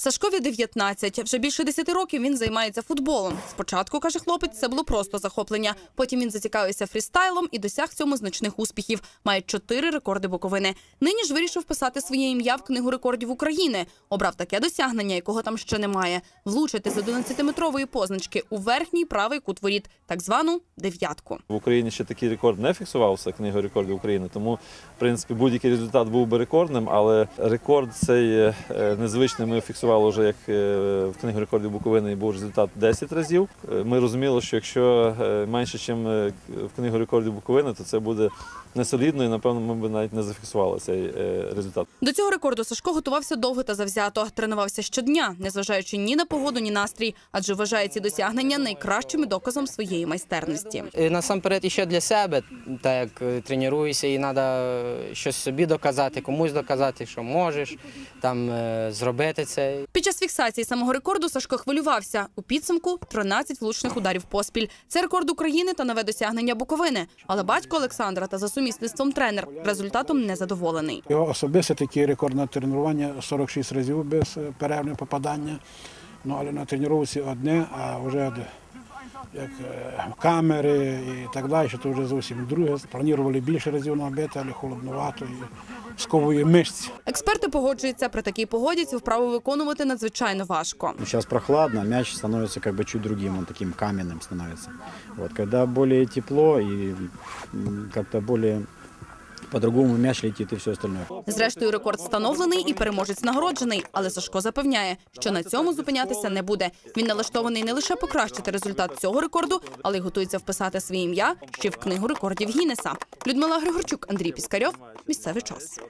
Сашкові 19. Вже більше 10 років він займається футболом. Спочатку, каже хлопець, це було просто захоплення. Потім він зацікавився фрістайлом і досяг цьому значних успіхів. Має чотири рекорди Буковини. Нині ж вирішив писати своє ім'я в книгу рекордів України. Обрав таке досягнення, якого там ще немає. Влучити з 11-метрової позначки у верхній правий кут воріт, так звану дев'ятку. В Україні ще такий рекорд не фіксувався книгою рекордів України, тому в принципі будь-який результат був би рекордним, але рекорд цей е, незвичний ми фіксували вже як е, в книгу рекордів Буковини був результат 10 разів. Е, Ми розуміли, що якщо е, менше, ніж в книгу рекордів Буковини, то це буде несолідно і напевно ми б навіть не зафіксували цей результат. До цього рекорду Сашко готувався довго та завзято. Тренувався щодня, незважаючи ні на погоду, ні настрій, адже вважає ці досягнення найкращим доказом своєї майстерності. Е, Насамперед і ще для себе, так як тренуюся, і треба щось собі доказати, комусь доказати, що можеш там зробити це. Під час фіксації самого рекорду Сашко хвилювався. У підсумку 13 влучних ударів поспіль. Це рекорд України та нове досягнення Буковини. Але батько Олександра та за сумісництвом тренер результатом не задоволений. Його особисто такий рекорд на тренування 46 разів без перервне перервного попадання. Ну, але на тренувці одне, а вже як е, камери і так далі, що то вже зовсім друге. Планували більше разів набити, але холодновато і сковує мишці. Експерти погоджуються, при такій погоді цю вправу виконувати надзвичайно важко. Зараз прохладно, мяч становиться якби чуть другим, він таким кам'яним становиться. От коли більше тепло і как-то более по-другому мяч летить і все остальне. Зрештою, рекорд встановлений і переможець нагороджений. Але Сашко запевняє, що на цьому зупинятися не буде. Він налаштований не лише покращити результат цього рекорду, але й готується вписати своє ім'я ще в книгу рекордів Гіннеса. Людмила Григорчук, Андрій Піскарьов. Місцевий час.